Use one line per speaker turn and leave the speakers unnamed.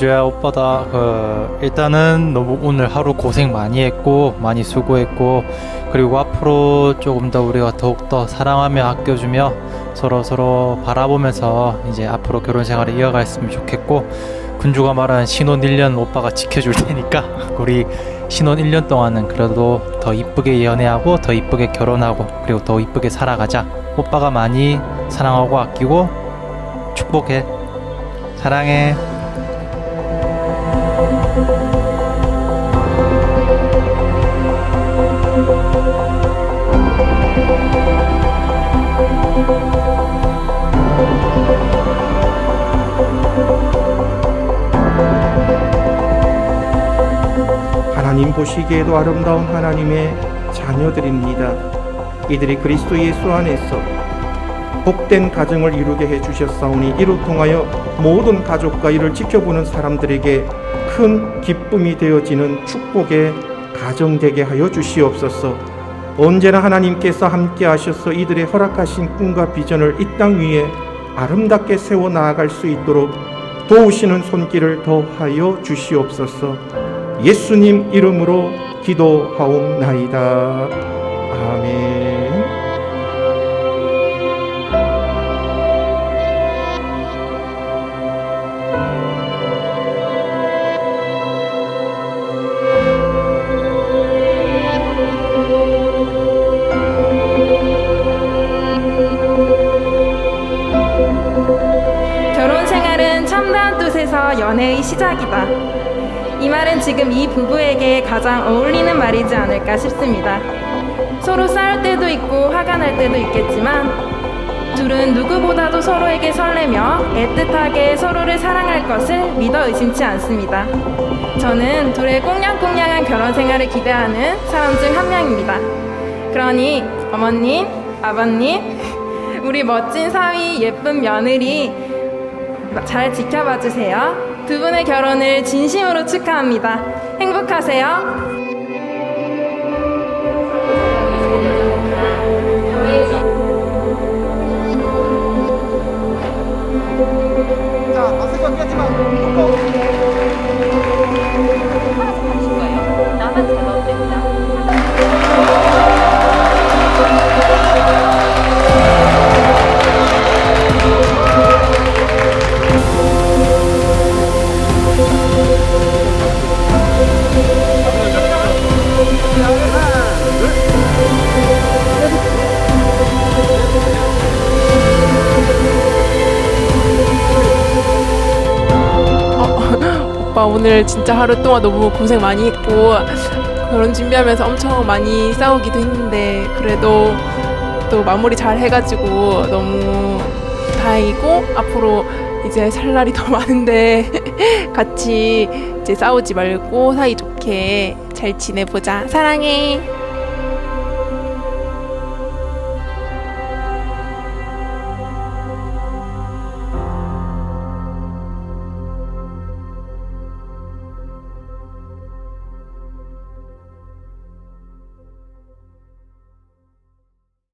주야 오빠다. 그 일단은 너무 오늘 하루 고생 많이 했고 많이 수고했고 그리고 앞으로 조금 더 우리가 더욱더 사랑하며 아껴주며 서로 서로 바라보면서 이제 앞으로 결혼 생활을 이어갔으면 좋겠고 군주가 말한 신혼 1년 오빠가 지켜줄 테니까 우리 신혼 1년 동안은 그래도 더 이쁘게 연애하고 더 이쁘게 결혼하고 그리고 더 이쁘게 살아가자. 오빠가 많이 사랑하고 아끼고 축복해. 사랑해
하나님 보시기에도 아름다운 하나님의 자녀들입니다. 이들이 그리스도 예수 안에서 복된 가정을 이루게 해 주셨사오니 이로 통하여 모든 가족과 이를 지켜보는 사람들에게 큰 기쁨이 되어지는 축복의 가정 되게 하여 주시옵소서. 언제나 하나님께서 함께 하셔서 이들의 허락하신 꿈과 비전을 이 땅 위에 아름답게 세워 나아갈 수 있도록 도우시는 손길을 더하여 주시옵소서. 예수님 이름으로 기도하옵나이다. 아멘.
결혼 생활은 참다한 뜻에서 연애의 시작이다. 이 말은 지금 이 부부에게 가장 어울리는 말이지 않을까 싶습니다. 서로 싸울 때도 있고 화가 날 때도 있겠지만 둘은 누구보다도 서로에게 설레며 애틋하게 서로를 사랑할 것을 믿어 의심치 않습니다. 저는 둘의 꽁냥꽁냥한 결혼 생활을 기대하는 사람 중 한 명입니다. 그러니 어머님, 아버님, 우리 멋진 사위 예쁜 며느리 잘 지켜봐 주세요. 두 분의 결혼을 진심으로 축하합니다. 행복하세요.
오빠 오늘 진짜 하루 동안 너무 고생 많이 했고 결혼 준비하면서 엄청 많이 싸우기도 했는데 그래도 또 마무리 잘 해가지고 너무 다행이고 앞으로 이제 살 날이 더 많은데 같이 이제 싸우지 말고 사이 좋게 잘 지내보자 사랑해.